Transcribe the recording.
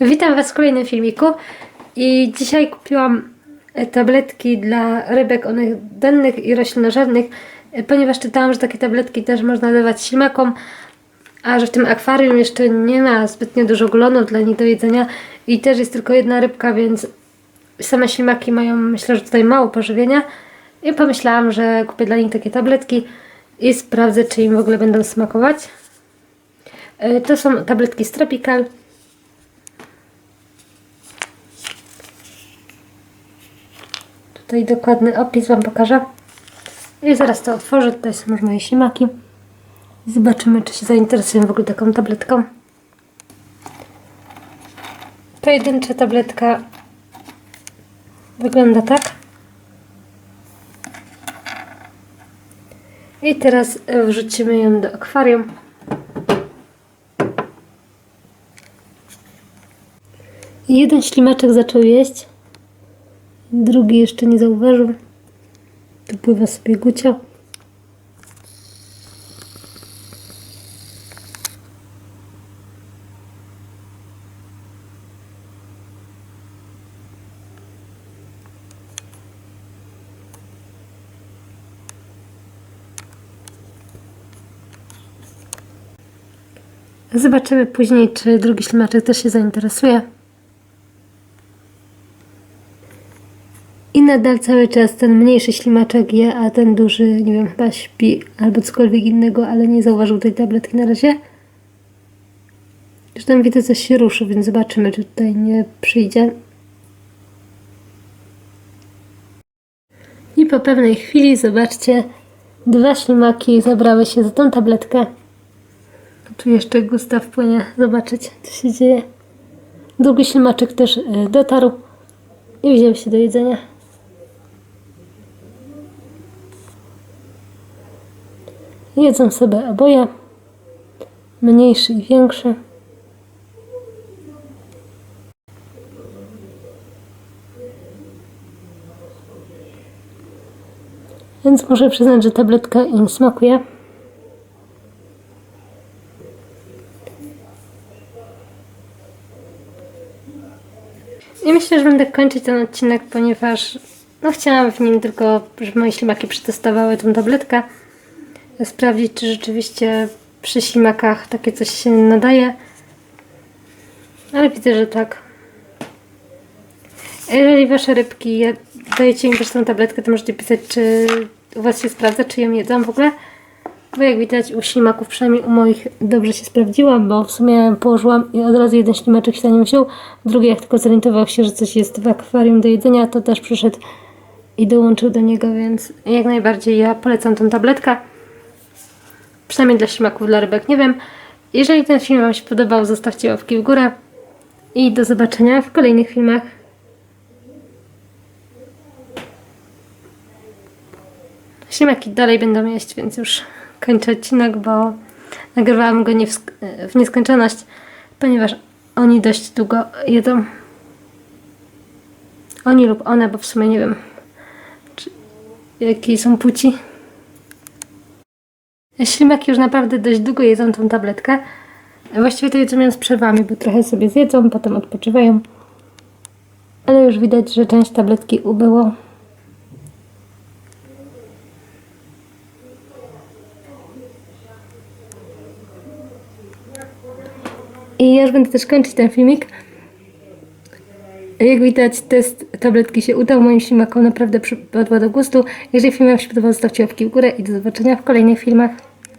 Witam Was w kolejnym filmiku i dzisiaj kupiłam e, tabletki dla rybek onych dennych i roślinożernych, e, ponieważ czytałam, że takie tabletki też można dawać ślimakom, a że w tym akwarium jeszcze nie ma zbytnio dużo glonów dla nich do jedzenia i też jest tylko jedna rybka, więc same ślimaki mają myślę, że tutaj mało pożywienia i pomyślałam, że kupię dla nich takie tabletki i sprawdzę, czy im w ogóle będą smakować. E, To są tabletki z Tropical. Tutaj dokładny opis Wam pokażę. I zaraz to otworzę. Tutaj są już moje ślimaki. Zobaczymy, czy się zainteresują w ogóle taką tabletką. Pojedyncza tabletka wygląda tak. I teraz e, wrzucimy ją do akwarium. Jeden ślimaczek zaczął jeść. Drugi jeszcze nie zauważył. Tu pływa sobie gucia. Zobaczymy później, czy drugi ślimaczek też się zainteresuje. I nadal cały czas ten mniejszy ślimaczek je, a ten duży, nie wiem, chyba śpi albo cokolwiek innego, ale nie zauważył tej tabletki na razie. Już tam widzę, coś się ruszy, więc zobaczymy, czy tutaj nie przyjdzie. I po pewnej chwili, zobaczcie, dwa ślimaki zabrały się za tą tabletkę. Tu jeszcze Gustaw płynie zobaczyć, co się dzieje. Drugi ślimaczek też y, dotarł i wziął się do jedzenia. Jedzą sobie oboje, mniejszy i większy. Więc muszę przyznać, że tabletka im smakuje. I myślę, że będę kończyć ten odcinek, ponieważ no, chciałam w nim tylko, żeby moje ślimaki przetestowały tą tabletkę. Sprawdzić, czy rzeczywiście przy ślimakach takie coś się nadaje. Ale widzę, że tak. Jeżeli wasze rybki je- dajecie im też tą tabletkę, to możecie pisać, czy u was się sprawdza, czy ją jedzą w ogóle. Bo jak widać u ślimaków, przynajmniej u moich dobrze się sprawdziła, bo w sumie położyłam i od razu jeden ślimaczek się na nim wziął. Drugi jak tylko zorientował się, że coś jest w akwarium do jedzenia, to też przyszedł i dołączył do niego, więc jak najbardziej ja polecam tą tabletkę. Przynajmniej dla ślimaków, dla rybek, nie wiem. Jeżeli ten film Wam się podobał, zostawcie łapki w górę i do zobaczenia w kolejnych filmach. Ślimaki dalej będą jeść, więc już kończę odcinek, bo nagrywałam go nie w, w nieskończoność, ponieważ oni dość długo jedzą. Oni lub one, bo w sumie nie wiem, czy, jakiej są płci. Ślimaki już naprawdę dość długo jedzą tą tabletkę. Właściwie to jedzą ją z przerwami, bo trochę sobie zjedzą, potem odpoczywają. Ale już widać, że część tabletki ubyło. I ja już będę też kończyć ten filmik. Jak widać, test tabletki się udał. Moim ślimakom naprawdę przypadła do gustu. Jeżeli film Wam się podobał, zostawcie łapki w górę i do zobaczenia w kolejnych filmach.